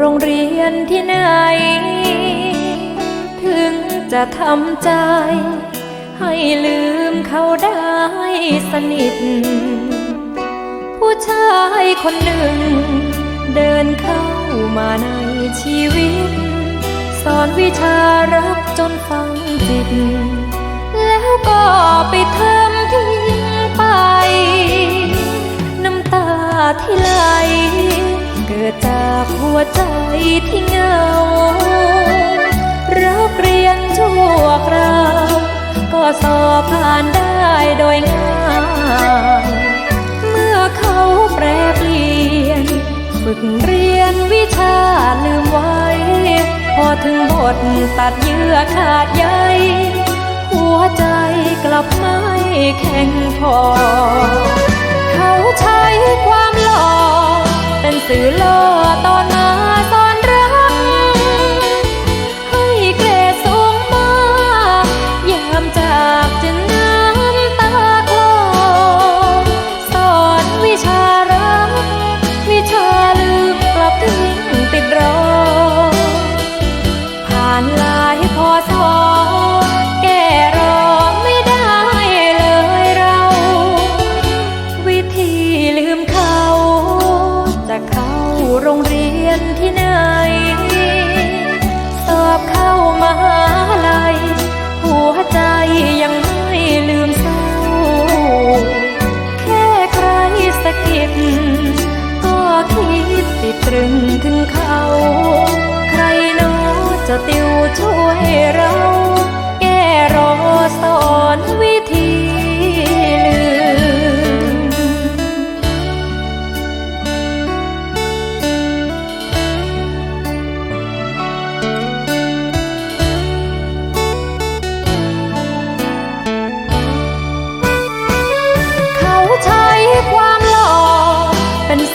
โรงเรียนที่ไหน ถึงจะทำใจ ให้ลืมเขาได้สนิท ผู้ชายคนหนึ่ง เดินเข้ามาในชีวิต สอนวิชารักจนฟังจิต แล้วก็ไปทำทิ้ วใจที่เหงา รักเรียนชั่วคราวก็สอบผ่านได้โดยง่ายเมื่อเขาแปรเปลี่ยน ฝึกเรียนวิชาลืมไว้ พอถึงบทตัดเยื่อขาดใยหัวใจกลับไม่แข็งพอ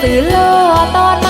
sự lo toan